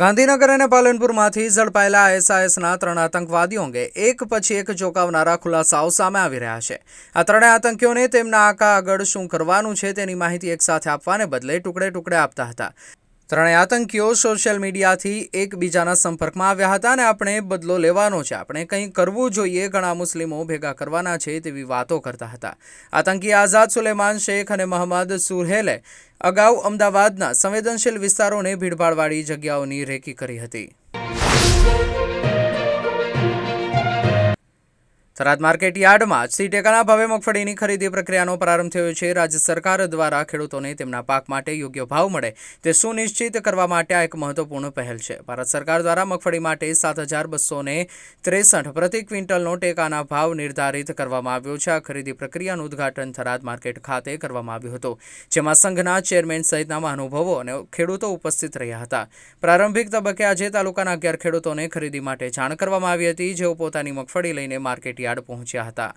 ગાંધીનગર અને પાલનપુરમાંથી ઝડપાયેલા આઈએસઆઈએસના ત્રણ આતંકવાદીઓ અંગે એક પછી એક ચોંકાવનારા ખુલાસાઓ સામે આવી રહ્યા છે. આ ત્રણેય આતંકીઓને તેમના આકા આગળ શું કરવાનું છે તેની માહિતી એકસાથે આપવાને બદલે ટુકડે ટુકડે આપતા હતા. ત્રણેય આતંકીઓ સોશિયલ મીડિયાથી એકબીજાના સંપર્કમાં આવ્યા હતા અને આપણે બદલો લેવાનો છે. આપણે કંઈ કરવું જોઈએ, ઘણા મુસ્લિમો ભેગા કરવાના છે તેવી વાતો કરતા હતા. આતંકી આઝાદ સુલેમાન શેખ અને મોહમ્મદ સુહેલે અગાઉ અમદાવાદના સંવેદનશીલ વિસ્તારોને ભીડભાડવાળી જગ્યાઓની રેકી કરી હતી. થરાદ માર્કેટ યાર્ડમાં સી ટેકાના ભાવે મગફળીની ખરીદી પ્રક્રિયાનો પ્રારંભ થયો છે. રાજ્ય સરકાર દ્વારા ખેડૂતોને તેમના પાક માટે યોગ્ય ભાવ મળે તે સુનિશ્ચિત કરવા માટે આ એક મહત્વપૂર્ણ પહેલ છે. ભારત સરકાર દ્વારા મગફળી માટે સાત હજાર બસોને ત્રેસઠ પ્રતિ ક્વિન્ટલનો ટેકાના ભાવ નિર્ધારિત કરવામાં આવ્યો છે. આ ખરીદી પ્રક્રિયાનું ઉદ્ઘાટન થરાદ માર્કેટ ખાતે કરવામાં આવ્યું હતું, જેમાં સંઘના ચેરમેન સહિતના મહાનુભાવો અને ખેડૂતો ઉપસ્થિત રહ્યા હતા. પ્રારંભિક તબક્કે આજે તાલુકાના અગિયાર ખેડૂતોને ખરીદી માટે જાણ કરવામાં આવી હતી, જેઓ પોતાની મગફળી લઈને માર્કેટ યાર્ડ પહોંચ્યા હતા.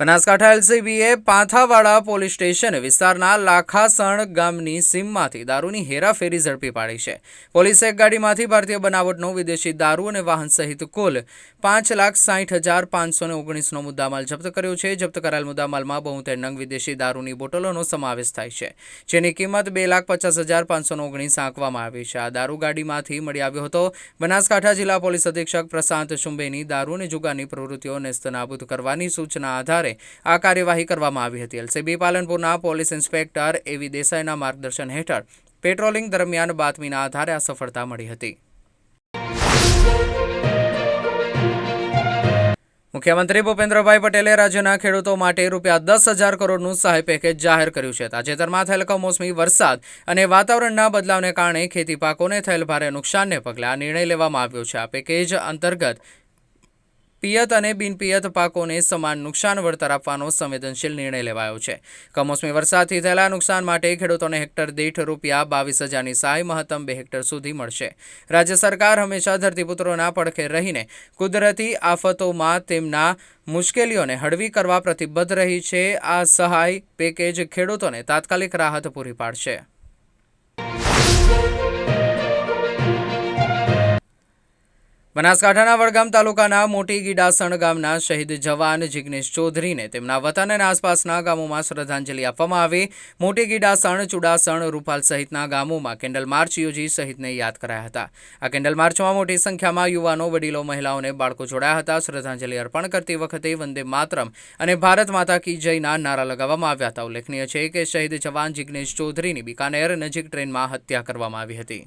બનાસકાંઠા એલસીબીએ પાંથાવાડા પોલીસ સ્ટેશન વિસ્તારના લાખાસણ ગામની સીમમાંથી દારૂની હેરાફેરી ઝડપી પાડી છે. પોલીસે એક ગાડીમાંથી ભારતીય બનાવટનો વિદેશી દારૂ અને વાહન સહિત કુલ પાંચ લાખ સાઠ હજાર પાંચસો ને ઓગણીસનો મુદ્દામાલ જપ્ત કર્યો છે. જપ્ત કરાયેલ મુદ્દામાલમાં બહુતેર નંગ વિદેશી દારૂની બોટલોનો સમાવેશ થાય છે, જેની કિંમત બે લાખ પચાસ હજાર પાંચસો ઓગણીસ આંકવામાં આવી છે. આ દારૂ ગાડીમાંથી મળી આવ્યો હતો. બનાસકાંઠા જિલ્લા પોલીસ અધિક્ષક પ્રશાંત શુંબેની દારૂ અને જુગારની પ્રવૃત્તિઓ નેસ્તનાબૂદ કરવાની સૂચના આધારે આ કાર્યવાહી કરવામાં આવી હતી. એલસીબી પાલનપુરના પોલીસ ઇન્સ્પેક્ટર એવી દેસાઈના માર્ગદર્શન હેઠળ પેટ્રોલિંગ દરમિયાન બાતમીના આધારે આ સફળતા મળી હતી. મુખ્યમંત્રી ભૂપેન્દ્રભાઈ પટેલે રાજ્યના ખેડૂતો માટે રૂપિયા દસ હજાર કરોડનું સહાય પેકેજ જાહેર કર્યું છે. તાજેતરમાં થયેલ કમોસમી વરસાદ અને વાતાવરણના બદલાવને કારણે ખેતી પાકોને થયેલ ભારે નુકસાનને પગલે આ નિર્ણય લેવામાં આવ્યો છે. આ પેકેજ અંતર્ગત પિયત અને બિનપિયત પાકોને સમાન નુકસાન વળતર આપવાનો સંવેદનશીલ નિર્ણય લેવાયો છે. કમોસમી વરસાદથી થયેલા નુકસાન માટે ખેડૂતોને હેક્ટર દીઠ રૂપિયા બાવીસ હજારની સહાય મહત્તમ બે હેક્ટર સુધી મળશે. રાજ્ય સરકાર હંમેશા ધરતીપુત્રોના પડખે રહીને કુદરતી આફતોમાં તેમના મુશ્કેલીઓને હળવી કરવા પ્રતિબદ્ધ રહી છે. આ સહાય પેકેજ ખેડૂતોને તાત્કાલિક રાહત પૂરી પાડશે. બનાસકાંઠાના વડગામ તાલુકાના મોટી ગીડાસણ ગામના શહીદ જવાન જિગ્નેશ ચૌધરીને તેમના વતન અને આસપાસના ગામોમાં શ્રદ્ધાંજલિ આપવામાં આવી. મોટી ગીડાસણ ચુડાસણ, રૂપાલ સહિતના ગામોમાં કેન્ડલ માર્ચ યોજી શહીદને યાદ કરાયા હતા. આ કેન્ડલ માર્ચમાં મોટી સંખ્યામાં યુવાનો, વડીલો, મહિલાઓને બાળકો જોડાયા હતા. શ્રદ્ધાંજલિ અર્પણ કરતી વખતે વંદે માતરમ અને ભારત માતા કી જયના નારા લગાવવામાં આવ્યા હતા. ઉલ્લેખનીય છે કે શહીદ જવાન જિગ્નેશ ચૌધરીની બિકાનેર નજીક ટ્રેનમાં હત્યા કરવામાં આવી હતી.